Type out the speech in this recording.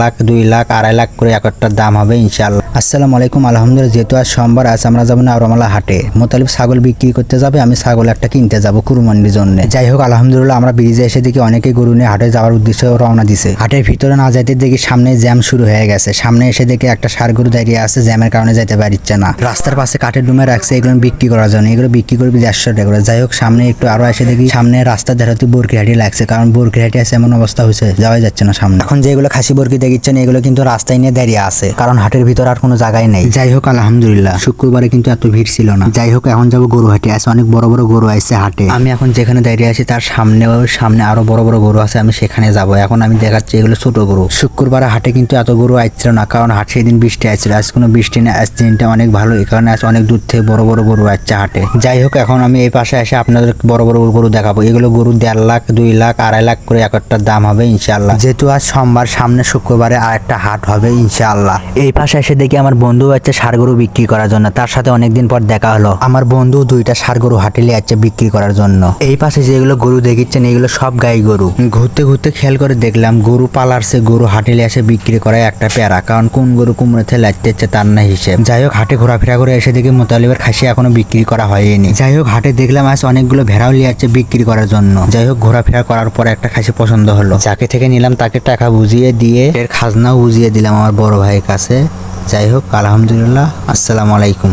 লাখ, দুই লাখ, আড়াই লাখ করে এক একটার দাম হবে ইনশাল্লাহ আসসালামু আলাইকুম, আলহামদুলিল্লাহ, যেহেতু আজ সোমবার, আজ আমরা যাব না আরমালা হাটে। মোতালিব ছাগল বিক্রি করতে যাবে, আমি ছাগল একটা কিনতে যাব কুরবানির জন্য। যাই হোক, আলহামদুলিল্লাহ, আমরা ব্রিজে এসে দেখি অনেকেই গরু নিয়ে হাটে যাওয়ার উদ্দেশ্যে রওনা দিছে। হাটের ভিতরে না যাইতে দেখি সামনে জ্যাম শুরু হয়ে গেছে। সামনে এসে দেখি একটা সার গরু দাঁড়িয়ে আছে, জ্যামের কারণে যাইতে পারছে না। রাস্তার পাশে কাঠের ডুমে রাখছে এগুলো বিক্রি করার জন্য। এগুলো বিক্রি করবি দেড়শো টাকা করে। যাই হোক, সামনে একটু আরও এসে দেখি, সামনে রাস্তার ধারে বরকি হাঁটি লাগছে, কারণ বরকি হাঁটি আছে এমন অবস্থা হয়েছে যাওয়া যাচ্ছে না সামনে। এখন যেগুলো খাসি বরকি দেখিচ্ছেন এগুলো কিন্তু রাস্তায় নিয়ে দাঁড়িয়ে আছে। কারণ হাটের ভিতর আর কোনো জায়গায় নেই। যাই হোক আলহামদুলিল্লাহ শুক্রবারে কিন্তু এত ভিড় ছিল না। যাই হোক এখন যাব গরু হাটে। আছে অনেক বড় বড় গরু আসছে হাটে। আমি এখন যেখানে দাঁড়িয়ে আছি তার সামনেও সামনে আরও বড় বড় গরু আছে আমি সেখানে যাব। এখন আমি দেখাচ্ছি এগুলো ছোট গরু। শুক্রবারে হাটে কিন্তু এত গরু আসছিল না কারণ হাট সেদিন বৃষ্টি আসছিল আজ কোনো বৃষ্টি না আজ দিনটা অনেক ভালো। এই কারণে আজ অনেক দূর থেকে বড় বড় গরু আসছে হাটে। যাই হোক এখন আমি এই পাশে এসে আপনাদের বড় বড় গরু দেখাবো। এগুলো গরু দেড় লাখ দুই লাখ আড়াই লাখ করে এক একটার দাম হবে ইনশাল্লাহ যেহেতু আজ সোমবার সামনে শুক্রবারে আর একটা হাট হবে, ইনশাআল্লাহ। এই পাশে এসে দেখি আমার বন্ধু আছে গরু বিক্রি করার জন্য, তার সাথে অনেকদিন পর দেখা হলো। আমার বন্ধু দুইটা গরু হাটেলে যাচ্ছে বিক্রি করার জন্য। এই পাশে যেগুলো গরু দেখিচ্ছেন, এগুলো সব গাই গরু। ঘুরতে ঘুরতে খেয়াল করে দেখলাম, গরু পালারছে, গরু হাটেলে এসে বিক্রি করায় একটা প্যারা। কারণ কোন গরু কুমড়োতে লাগতে হচ্ছে তার না হিসেব। যাই হোক, হাটে ঘোরাফেরা করে এসে দেখি মোতালিবের খাসি এখনও বিক্রি করা হয়নি। যাই হোক, হাটে দেখলাম আজ অনেকগুলো ভেড়াও লিয়াচ্ছে বিক্রি করার জন্য। যাই হোক, ঘোরাফেরা করার পর একটা খাসি পছন্দ হলো। যাকে থেকে নিলাম তাকে টাকা বুঝিয়ে দিয়ে এর খাজনাও বুঝিয়ে দিলাম আমার বড় ভাইয়ের কাছে। যাই হোক আলহামদুলিল্লাহ। আসসালামু আলাইকুম।